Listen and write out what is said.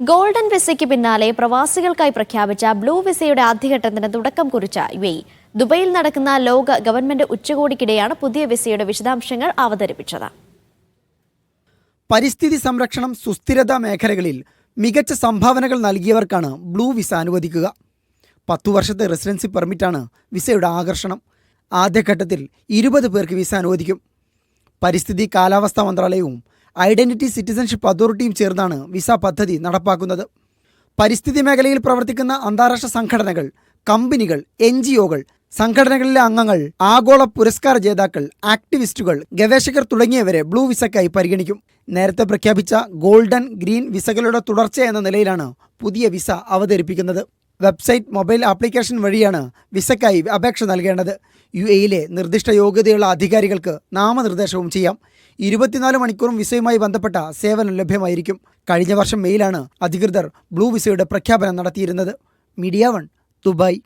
Golden വിസയ്ക്ക് പിന്നാലെ പ്രവാസികൾക്കായി പ്രഖ്യാപിച്ച ബ്ലൂ വിസയുടെ ആദ്യഘട്ടത്തിന് തുടക്കം കുറിച്ച യു എ ദുബൈയിൽ നടക്കുന്ന ലോക ഗവൺമെന്റ് ഉച്ചകോടിക്കിടെയാണ് പുതിയ വിസയുടെ വിശദാംശങ്ങൾ അവതരിപ്പിച്ചത്. പരിസ്ഥിതി സംരക്ഷണം സുസ്ഥിരത മേഖലകളിൽ മികച്ച സംഭാവനകൾ നൽകിയവർക്കാണ് ബ്ലൂ വിസ അനുവദിക്കുക. പത്തു വർഷത്തെ റെസിഡൻസി പെർമിറ്റാണ് വിസയുടെ ആകർഷണം. ആദ്യഘട്ടത്തിൽ ഇരുപത് പേർക്ക് വിസ അനുവദിക്കും. പരിസ്ഥിതി കാലാവസ്ഥാ മന്ത്രാലയവും ഐഡന്റിറ്റി സിറ്റിസൺഷിപ്പ് അതോറിറ്റിയും ചേർന്നാണ് വിസ പദ്ധതി നടപ്പാക്കുന്നത്. പരിസ്ഥിതി മേഖലയിൽ പ്രവർത്തിക്കുന്ന അന്താരാഷ്ട്ര സംഘടനകൾ കമ്പനികൾ എൻ ജി ഒകൾ സംഘടനകളിലെ അംഗങ്ങൾ ആഗോള പുരസ്കാര ജേതാക്കൾ ആക്ടിവിസ്റ്റുകൾ ഗവേഷകർ തുടങ്ങിയവരെ ബ്ലൂ വിസക്കായി പരിഗണിക്കും. നേരത്തെ പ്രഖ്യാപിച്ച ഗോൾഡൻ ഗ്രീൻ വിസകളുടെ തുടർച്ച എന്ന നിലയിലാണ് പുതിയ വിസ അവതരിപ്പിക്കുന്നത്. വെബ്സൈറ്റ് മൊബൈൽ ആപ്ലിക്കേഷൻ വഴിയാണ് വിസക്കായി അപേക്ഷ നൽകേണ്ടത്. യു എയിലെ നിർദ്ദിഷ്ട യോഗ്യതയുള്ള അധികാരികൾക്ക് നാമനിർദ്ദേശവും ചെയ്യാം. ഇരുപത്തിനാല് മണിക്കൂറും വിസയുമായി ബന്ധപ്പെട്ട സേവനം ലഭ്യമായിരിക്കും. കഴിഞ്ഞ വർഷം മെയിലാണ് അധികൃതർ ബ്ലൂ വിസയുടെ പ്രഖ്യാപനം നടത്തിയിരുന്നത്. Media one Dubai.